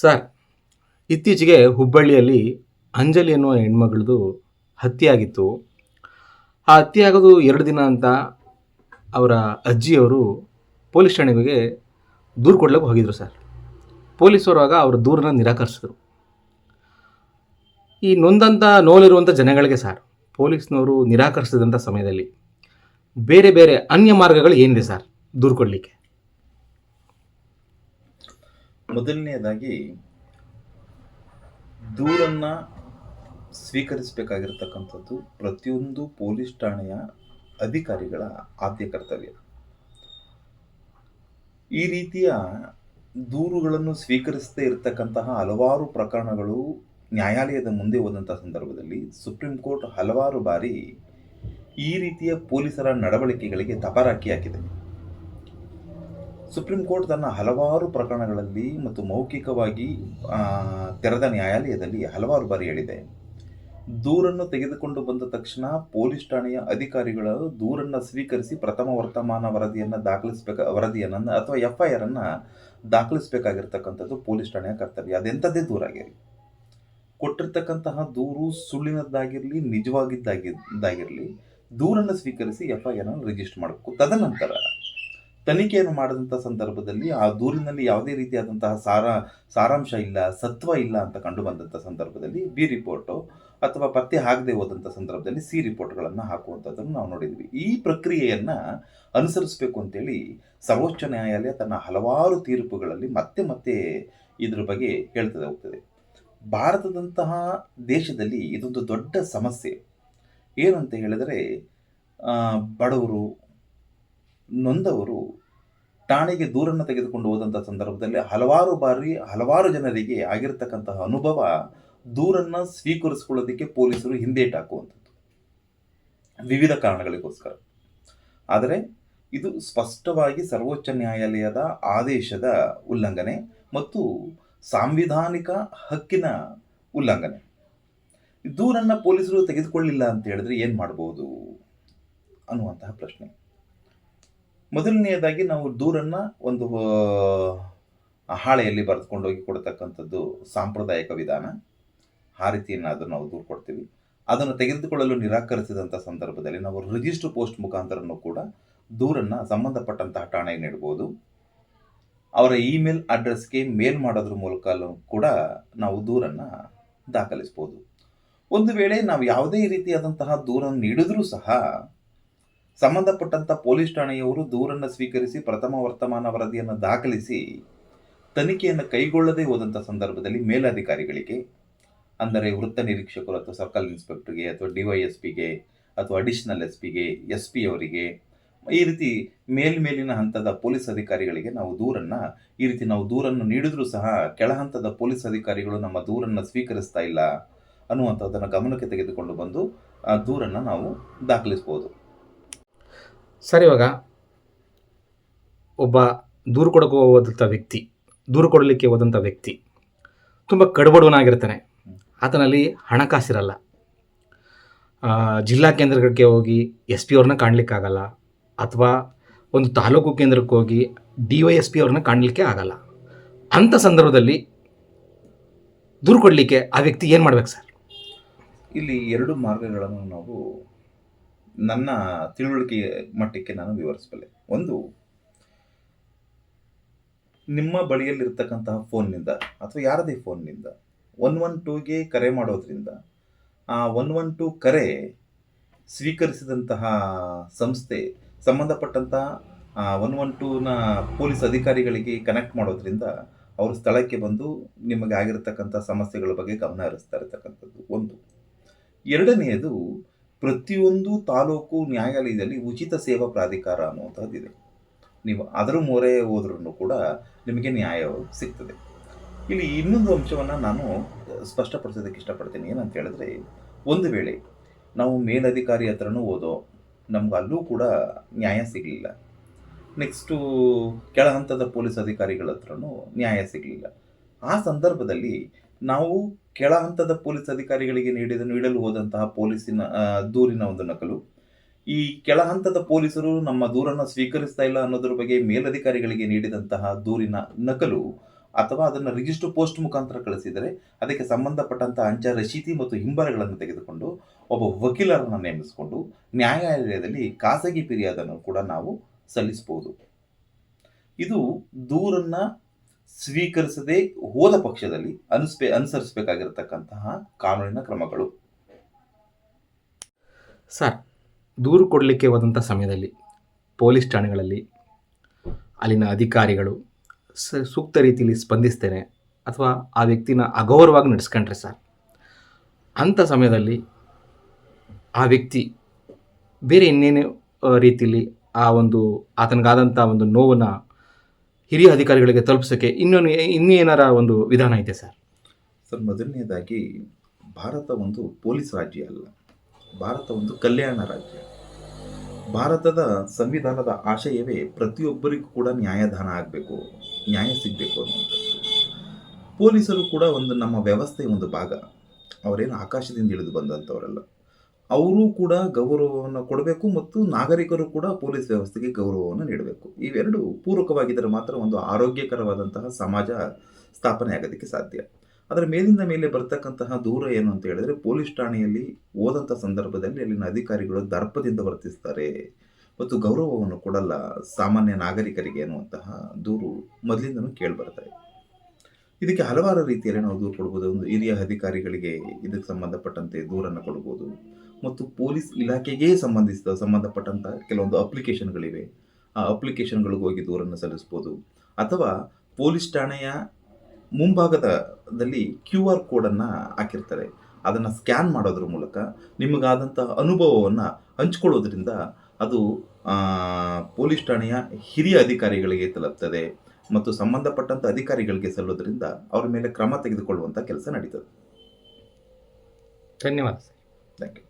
Sir, ಇತ್ತೀಚೆಗೆ ಹುಬ್ಬಳ್ಳಿಯಲ್ಲಿ ಅಂಜಲಿ ಅನ್ನುವ ಹೆಣ್ಮಗಳದು ಹತ್ಯೆ ಆಗಿತ್ತು ಆ ಹತ್ಯೆ ಆಗೋದು ಎರಡು ದಿನ ಅಂತ ಅವರ ಅಜ್ಜಿಯವರು ಪೊಲೀಸ್ ಠಾಣೆಗೆ ದೂರು ಕೊಡ್ಲಿಕ್ಕೆ ಹೋಗಿದ್ರು ಸರ್. ಪೊಲೀಸರು ಆಗ ಅವರ ದೂರನ್ನ ನಿರಾಕರಿಸಿದರು. ಈ ನೊಂದಂಥ ನೋಲಿರುವಂಥ ಜನಗಳಿಗೆ ಸರ್, ಪೊಲೀಸ್ನವರು ನಿರಾಕರಿಸಿದಂಥ ಸಮಯದಲ್ಲಿ ಬೇರೆ ಬೇರೆ ಅನ್ಯ ಮಾರ್ಗಗಳು ಏನಿದೆ ಸರ್, ದೂರು ಕೊಡಲಿಕ್ಕೆ? ಮೊದಲನೆಯದಾಗಿ ದೂರನ್ನ ಸ್ವೀಕರಿಸಬೇಕಾಗಿರ್ತಕ್ಕಂಥದ್ದು ಪ್ರತಿಯೊಂದು ಪೊಲೀಸ್ ಠಾಣೆಯ ಅಧಿಕಾರಿಗಳ ಆದ್ಯ ಕರ್ತವ್ಯ. ಈ ರೀತಿಯ ದೂರುಗಳನ್ನು ಸ್ವೀಕರಿಸದೇ ಇರತಕ್ಕಂತಹ ಹಲವಾರು ಪ್ರಕರಣಗಳು ನ್ಯಾಯಾಲಯದ ಮುಂದೆ ಹೋದಂತಹ ಸಂದರ್ಭದಲ್ಲಿ ಸುಪ್ರೀಂ ಕೋರ್ಟ್ ಹಲವಾರು ಬಾರಿ ಈ ರೀತಿಯ ಪೊಲೀಸರ ನಡವಳಿಕೆಗಳಿಗೆ ತಪಾರಾಕಿ ಹಾಕಿದೆ. ಸುಪ್ರೀಂ ಕೋರ್ಟ್ ತನ್ನ ಹಲವಾರು ಪ್ರಕರಣಗಳಲ್ಲಿ ಮತ್ತು ಮೌಖಿಕವಾಗಿ ತೆರೆದ ನ್ಯಾಯಾಲಯದಲ್ಲಿ ಹಲವಾರು ಬಾರಿ ಹೇಳಿದೆ. ದೂರನ್ನು ತೆಗೆದುಕೊಂಡು ಬಂದ ತಕ್ಷಣ ಪೊಲೀಸ್ ಠಾಣೆಯ ಅಧಿಕಾರಿಗಳು ದೂರನ್ನು ಸ್ವೀಕರಿಸಿ ಪ್ರಥಮ ವರ್ತಮಾನ ವರದಿಯನ್ನು ದಾಖಲಿಸಬೇಕ, ವರದಿಯನ್ನು ಅಥವಾ ಎಫ್ ಐ ಆರನ್ನು ದಾಖಲಿಸಬೇಕಾಗಿರ್ತಕ್ಕಂಥದ್ದು ಪೊಲೀಸ್ ಠಾಣೆಯ ಕರ್ತವ್ಯ. ಅದೆಂಥದ್ದೇ ದೂರ ಆಗಿರಲಿ ಕೊಟ್ಟಿರ್ತಕ್ಕಂತಹ ದೂರು ಸುಳ್ಳಿನದ್ದಾಗಿರಲಿ ನಿಜವಾಗಿದ್ದಾಗಿದ್ದಾಗಿರಲಿ ದೂರನ್ನು ಸ್ವೀಕರಿಸಿ ಎಫ್ ಐ ಆರನ್ನು ರಿಜಿಸ್ಟರ್ ಮಾಡಬೇಕು. ತದನಂತರ ತನಿಖೆಯನ್ನು ಮಾಡಿದಂಥ ಸಂದರ್ಭದಲ್ಲಿ ಆ ದೂರಿನಲ್ಲಿ ಯಾವುದೇ ರೀತಿಯಾದಂತಹ ಸಾರ, ಸಾರಾಂಶ ಇಲ್ಲ, ಸತ್ವ ಇಲ್ಲ ಅಂತ ಕಂಡು ಬಂದಂಥ ಸಂದರ್ಭದಲ್ಲಿ ಬಿ ರಿಪೋರ್ಟು ಅಥವಾ ಪತ್ತೆ ಆಗದೆ ಹೋದಂಥ ಸಂದರ್ಭದಲ್ಲಿ ಸಿ ರಿಪೋರ್ಟ್ಗಳನ್ನು ಹಾಕುವಂಥದ್ದನ್ನು ನಾವು ನೋಡಿದ್ವಿ. ಈ ಪ್ರಕ್ರಿಯೆಯನ್ನು ಅನುಸರಿಸಬೇಕು ಅಂತೇಳಿ ಸರ್ವೋಚ್ಚ ನ್ಯಾಯಾಲಯ ತನ್ನ ಹಲವಾರು ತೀರ್ಪುಗಳಲ್ಲಿ ಮತ್ತೆ ಮತ್ತೆ ಇದ್ರ ಬಗ್ಗೆ ಹೇಳ್ತದೆ, ಹೋಗ್ತದೆ. ಭಾರತದಂತಹ ದೇಶದಲ್ಲಿ ಇದೊಂದು ದೊಡ್ಡ ಸಮಸ್ಯೆ. ಏನಂತ ಹೇಳಿದರೆ ಬಡವರು ನೊಂದವರು ಠಾಣೆಗೆ ದೂರನ್ನು ತೆಗೆದುಕೊಂಡು ಹೋದಂಥ ಸಂದರ್ಭದಲ್ಲಿ ಹಲವಾರು ಬಾರಿ, ಹಲವಾರು ಜನರಿಗೆ ಆಗಿರತಕ್ಕಂತಹ ಅನುಭವ ದೂರನ್ನು ಸ್ವೀಕರಿಸಿಕೊಳ್ಳೋದಕ್ಕೆ ಪೊಲೀಸರು ಹಿಂದೇಟಾಕುವಂಥದ್ದು ವಿವಿಧ ಕಾರಣಗಳಿಗೋಸ್ಕರ. ಆದರೆ ಇದು ಸ್ಪಷ್ಟವಾಗಿ ಸರ್ವೋಚ್ಚ ನ್ಯಾಯಾಲಯದ ಆದೇಶದ ಉಲ್ಲಂಘನೆ ಮತ್ತು ಸಾಂವಿಧಾನಿಕ ಹಕ್ಕಿನ ಉಲ್ಲಂಘನೆ. ದೂರನ್ನು ಪೊಲೀಸರು ತೆಗೆದುಕೊಳ್ಳಿಲ್ಲ ಅಂತ ಹೇಳಿದ್ರೆ ಏನು ಮಾಡ್ಬೋದು ಅನ್ನುವಂತಹ ಪ್ರಶ್ನೆ. ಮೊದಲನೆಯದಾಗಿ ನಾವು ದೂರನ್ನು ಒಂದು ಹಾಳೆಯಲ್ಲಿ ಬರೆದುಕೊಂಡೋಗಿ ಕೊಡ್ತಕ್ಕಂಥದ್ದು ಸಾಂಪ್ರದಾಯಿಕ ವಿಧಾನ. ಆ ರೀತಿಯನ್ನು ಅದನ್ನು ನಾವು ದೂರು ಕೊಡ್ತೀವಿ. ಅದನ್ನು ತೆಗೆದುಕೊಳ್ಳಲು ನಿರಾಕರಿಸಿದಂಥ ಸಂದರ್ಭದಲ್ಲಿ ನಾವು ರಿಜಿಸ್ಟರ್ ಪೋಸ್ಟ್ ಮುಖಾಂತರನೂ ಕೂಡ ದೂರನ್ನು ಸಂಬಂಧಪಟ್ಟಂತಹ ಠಾಣೆಗೆ ನೀಡ್ಬೋದು. ಅವರ ಇಮೇಲ್ ಅಡ್ರೆಸ್ಗೆ ಮೇಲ್ ಮಾಡೋದ್ರ ಮೂಲಕ ಕೂಡ ನಾವು ದೂರನ್ನು ದಾಖಲಿಸ್ಬೋದು. ಒಂದು ವೇಳೆ ನಾವು ಯಾವುದೇ ರೀತಿಯಾದಂತಹ ದೂರನ್ನು ನೀಡಿದ್ರೂ ಸಹ ಸಂಬಂಧಪಟ್ಟಂಥ ಪೊಲೀಸ್ ಠಾಣೆಯವರು ದೂರನ್ನು ಸ್ವೀಕರಿಸಿ ಪ್ರಥಮ ವರ್ತಮಾನ ವರದಿಯನ್ನು ದಾಖಲಿಸಿ ತನಿಖೆಯನ್ನು ಕೈಗೊಳ್ಳದೇ ಹೋದಂಥ ಸಂದರ್ಭದಲ್ಲಿ ಮೇಲಧಿಕಾರಿಗಳಿಗೆ, ಅಂದರೆ ವೃತ್ತ ನಿರೀಕ್ಷಕರು ಅಥವಾ ಸರ್ಕಲ್ ಇನ್ಸ್ಪೆಕ್ಟರ್ಗೆ ಅಥವಾ ಡಿ ವೈ ಎಸ್ ಪಿಗೆ ಅಥವಾ ಅಡಿಷನಲ್ ಎಸ್ ಪಿಗೆ, ಎಸ್ ಪಿ ಅವರಿಗೆ ಈ ರೀತಿ ಮೇಲ್ಮೇಲಿನ ಹಂತದ ಪೊಲೀಸ್ ಅಧಿಕಾರಿಗಳಿಗೆ ನಾವು ದೂರನ್ನು, ಈ ರೀತಿ ನಾವು ದೂರನ್ನು ನೀಡಿದರೂ ಸಹ ಕೆಳ ಹಂತದ ಪೊಲೀಸ್ ಅಧಿಕಾರಿಗಳು ನಮ್ಮ ದೂರನ್ನು ಸ್ವೀಕರಿಸ್ತಾ ಇಲ್ಲ ಅನ್ನುವಂಥದ್ದನ್ನು ಗಮನಕ್ಕೆ ತೆಗೆದುಕೊಂಡು ಬಂದು ಆ ದೂರನ್ನು ನಾವು ದಾಖಲಿಸ್ಬೋದು. ಸರ್, ಇವಾಗ ಒಬ್ಬ ದೂರು ಕೊಡಕ್ಕೆ ಹೋದಂಥ ವ್ಯಕ್ತಿ, ದೂರು ಕೊಡಲಿಕ್ಕೆ ಹೋದಂಥ ವ್ಯಕ್ತಿ ತುಂಬ ಕಡುಬಡವನಾಗಿರ್ತಾನೆ. ಆತನಲ್ಲಿ ಹಣಕಾಸಿರಲ್ಲ ಜಿಲ್ಲಾ ಕೇಂದ್ರಗಳಿಗೆ ಹೋಗಿ ಎಸ್ ಪಿ ಅವ್ರನ್ನ ಕಾಣಲಿಕ್ಕಾಗಲ್ಲ ಅಥವಾ ಒಂದು ತಾಲೂಕು ಕೇಂದ್ರಕ್ಕೆ ಹೋಗಿ ಡಿ ವೈ ಎಸ್ ಪಿ ಅವ್ರನ್ನ ಕಾಣಲಿಕ್ಕೆ ಆಗಲ್ಲ. ಅಂಥ ಸಂದರ್ಭದಲ್ಲಿ ದೂರು ಕೊಡಲಿಕ್ಕೆ ಆ ವ್ಯಕ್ತಿ ಏನು ಮಾಡ್ಬೇಕು ಸರ್? ಇಲ್ಲಿ ಎರಡು ಮಾರ್ಗಗಳನ್ನು ನಾವು ನನ್ನ ತಿಳುವಳಿಕೆ ಮಟ್ಟಕ್ಕೆ ನಾನು ವಿವರಿಸಬಲ್ಲೆ. ಒಂದು, ನಿಮ್ಮ ಬಳಿಯಲ್ಲಿರ್ತಕ್ಕಂತಹ ಫೋನ್ನಿಂದ ಅಥವಾ ಯಾರದೇ ಫೋನ್ನಿಂದ ಒನ್ ಒನ್ ಟೂಗೆ ಕರೆ ಮಾಡೋದ್ರಿಂದ, ಆ ಒನ್ ಒನ್ ಟೂ ಕರೆ ಸ್ವೀಕರಿಸಿದಂತಹ ಸಂಸ್ಥೆ ಸಂಬಂಧಪಟ್ಟಂತಹ ಒನ್ ಒನ್ ಟೂನ ಪೊಲೀಸ್ ಅಧಿಕಾರಿಗಳಿಗೆ ಕನೆಕ್ಟ್ ಮಾಡೋದ್ರಿಂದ ಅವರು ಸ್ಥಳಕ್ಕೆ ಬಂದು ನಿಮಗೆ ಆಗಿರತಕ್ಕಂಥ ಸಮಸ್ಯೆಗಳ ಬಗ್ಗೆ ಗಮನ ಹರಿಸ್ತಾ ಇರತಕ್ಕಂಥದ್ದು. ಒಂದು. ಎರಡನೆಯದು ಪ್ರತಿಯೊಂದು ತಾಲೂಕು ನ್ಯಾಯಾಲಯದಲ್ಲಿ ಉಚಿತ ಸೇವಾ ಪ್ರಾಧಿಕಾರ ಅನ್ನುವಂಥದ್ದಿದೆ ನೀವು ಅದರ ಮೊರೆ ಹೋದ್ರೂ ಕೂಡ ನಿಮಗೆ ನ್ಯಾಯ ಸಿಗ್ತದೆ. ಇಲ್ಲಿ ಇನ್ನೊಂದು ಅಂಶವನ್ನು ನಾನು ಸ್ಪಷ್ಟಪಡಿಸೋದಕ್ಕೆ ಇಷ್ಟಪಡ್ತೀನಿ. ಏನಂತ ಹೇಳಿದ್ರೆ, ಒಂದು ವೇಳೆ ನಾವು ಮೇಲಧಿಕಾರಿ ಹತ್ರನೂ ಓದೋ ನಮ್ಗೆ ಅಲ್ಲೂ ಕೂಡ ನ್ಯಾಯ ಸಿಗಲಿಲ್ಲ. ನೆಕ್ಸ್ಟು ಕೆಳ ಹಂತದ ಪೊಲೀಸ್ ಅಧಿಕಾರಿಗಳ ಹತ್ರನೂ ನ್ಯಾಯ ಸಿಗಲಿಲ್ಲ. ಆ ಸಂದರ್ಭದಲ್ಲಿ ನಾವು ಕೆಳ ಹಂತದ ಪೊಲೀಸ್ ಅಧಿಕಾರಿಗಳಿಗೆ ನೀಡಿದ ನೀಡಲು ಹೋದಂತಹ ಪೊಲೀಸಿನ ದೂರಿನ ಒಂದು ನಕಲು. ಈ ಕೆಳ ಹಂತದ ಪೊಲೀಸರು ನಮ್ಮ ದೂರನ್ನು ಸ್ವೀಕರಿಸ್ತಾ ಇಲ್ಲ ಅನ್ನೋದ್ರ ಬಗ್ಗೆ ಮೇಲಧಿಕಾರಿಗಳಿಗೆ ನೀಡಿದಂತಹ ದೂರಿನ ನಕಲು ಅಥವಾ ಅದನ್ನು ರಿಜಿಸ್ಟರ್ ಪೋಸ್ಟ್ ಮುಖಾಂತರ ಕಳಿಸಿದರೆ ಅದಕ್ಕೆ ಸಂಬಂಧಪಟ್ಟಂತಹ ಅಂಚೆ ರಶೀತಿ ಮತ್ತು ಹಿಂಬರಗಳನ್ನು ತೆಗೆದುಕೊಂಡು ಒಬ್ಬ ವಕೀಲರನ್ನು ನೇಮಿಸಿಕೊಂಡು ನ್ಯಾಯಾಲಯದಲ್ಲಿ ಖಾಸಗಿ ಫಿರ್ಯಾದನ್ನು ಕೂಡ ನಾವು ಸಲ್ಲಿಸಬಹುದು. ಇದು ದೂರನ್ನ ಸ್ವೀಕರಿಸದೆ ಹೋದ ಪಕ್ಷದಲ್ಲಿ ಅನುಸ್ಪೆ, ಅನುಸರಿಸಬೇಕಾಗಿರತಕ್ಕಂತಹ ಕಾನೂನಿನ ಕ್ರಮಗಳು. ಸರ್, ದೂರು ಕೊಡಲಿಕ್ಕೆ ಹೋದಂಥ ಸಮಯದಲ್ಲಿ ಪೊಲೀಸ್ ಠಾಣೆಗಳಲ್ಲಿ ಅಲ್ಲಿನ ಅಧಿಕಾರಿಗಳು ಸೂಕ್ತ ರೀತಿಯಲ್ಲಿ ಸ್ಪಂದಿಸ್ತೇನೆ ಅಥವಾ ಆ ವ್ಯಕ್ತಿನ ಅಗೌರವಾಗಿ ನಡೆಸ್ಕೊಂಡ್ರೆ ಸರ್? ಅಂಥ ಸಮಯದಲ್ಲಿ ಆ ವ್ಯಕ್ತಿ ಬೇರೆ ಇನ್ನೇನು ರೀತಿಯಲ್ಲಿ ಆ ಒಂದು ಆತನಿಗಾದಂಥ ಒಂದು ನೋವನ್ನು ಹಿರಿಯ ಅಧಿಕಾರಿಗಳಿಗೆ ತಲುಪಿಸೋಕ್ಕೆ ಇನ್ನೊಂದು ಇನ್ನೂ ಏನಾರ ಒಂದು ವಿಧಾನ ಐತೆ ಸರ್? ಸರ್, ಮೊದಲನೇದಾಗಿ ಭಾರತ ಒಂದು ಪೊಲೀಸ್ ರಾಜ್ಯ ಅಲ್ಲ. ಭಾರತ ಒಂದು ಕಲ್ಯಾಣ ರಾಜ್ಯ. ಭಾರತದ ಸಂವಿಧಾನದ ಆಶಯವೇ ಪ್ರತಿಯೊಬ್ಬರಿಗೂ ಕೂಡ ನ್ಯಾಯದಾನ ಆಗಬೇಕು, ನ್ಯಾಯ ಸಿಗಬೇಕು ಅನ್ನುವಂಥದ್ದು. ಪೊಲೀಸರು ಕೂಡ ಒಂದು ನಮ್ಮ ವ್ಯವಸ್ಥೆಯ ಒಂದು ಭಾಗ. ಅವರೇನು ಆಕಾಶದಿಂದ ಇಳಿದು ಬಂದಂಥವರಲ್ಲ. ಅವರು ಕೂಡ ಗೌರವವನ್ನು ಕೊಡಬೇಕು ಮತ್ತು ನಾಗರಿಕರು ಕೂಡ ಪೊಲೀಸ್ ವ್ಯವಸ್ಥೆಗೆ ಗೌರವವನ್ನು ನೀಡಬೇಕು. ಇವೆರಡು ಪೂರಕವಾಗಿದ್ದರೆ ಮಾತ್ರ ಒಂದು ಆರೋಗ್ಯಕರವಾದಂತಹ ಸಮಾಜ ಸ್ಥಾಪನೆ ಆಗೋದಕ್ಕೆ ಸಾಧ್ಯ. ಅದರ ಮೇಲಿಂದ ಮೇಲೆ ಬರ್ತಕ್ಕಂತಹ ದೂರ ಏನು ಅಂತ ಹೇಳಿದ್ರೆ ಪೊಲೀಸ್ ಠಾಣೆಯಲ್ಲಿ ಹೋದಂಥ ಸಂದರ್ಭದಲ್ಲಿ ಅಲ್ಲಿನ ಅಧಿಕಾರಿಗಳು ದರ್ಪದಿಂದ ವರ್ತಿಸ್ತಾರೆ ಮತ್ತು ಗೌರವವನ್ನು ಕೊಡಲ್ಲ ಸಾಮಾನ್ಯ ನಾಗರಿಕರಿಗೆ ಅನ್ನುವಂತಹ ದೂರು ಮೊದಲಿಂದನೂ ಕೇಳಿಬರ್ತಾ ಇದೆ. ಇದಕ್ಕೆ ಹಲವಾರು ರೀತಿಯಲ್ಲಿ ನಾವು ದೂರು ಕೊಡ್ಬೋದು. ಒಂದು ಹಿರಿಯ ಅಧಿಕಾರಿಗಳಿಗೆ ಇದಕ್ಕೆ ಸಂಬಂಧಪಟ್ಟಂತೆ ದೂರನ್ನು ಕೊಡ್ಬೋದು. ಮತ್ತು ಪೊಲೀಸ್ ಇಲಾಖೆಗೆ ಸಂಬಂಧಿಸಿದ ಸಂಬಂಧಪಟ್ಟಂಥ ಕೆಲವೊಂದು ಅಪ್ಲಿಕೇಶನ್ಗಳಿವೆ. ಆ ಅಪ್ಲಿಕೇಶನ್ಗಳಿಗೆ ಹೋಗಿ ದೂರನ್ನು ಸಲ್ಲಿಸ್ಬೋದು. ಅಥವಾ ಪೊಲೀಸ್ ಠಾಣೆಯ ಮುಂಭಾಗದಲ್ಲಿ ಕ್ಯೂ ಆರ್ ಕೋಡನ್ನು ಹಾಕಿರ್ತಾರೆ. ಅದನ್ನು ಸ್ಕ್ಯಾನ್ ಮಾಡೋದ್ರ ಮೂಲಕ ನಿಮಗಾದಂತಹ ಅನುಭವವನ್ನು ಹಂಚ್ಕೊಳ್ಳೋದ್ರಿಂದ ಅದು ಪೊಲೀಸ್ ಠಾಣೆಯ ಹಿರಿಯ ಅಧಿಕಾರಿಗಳಿಗೆ ತಲುಪ್ತದೆ ಮತ್ತು ಸಂಬಂಧಪಟ್ಟಂಥ ಅಧಿಕಾರಿಗಳಿಗೆ ಸಲ್ಲೋದ್ರಿಂದ ಅವರ ಮೇಲೆ ಕ್ರಮ ತೆಗೆದುಕೊಳ್ಳುವಂಥ ಕೆಲಸ ನಡೀತದೆ. ಧನ್ಯವಾದ ಸರ್. Thank you.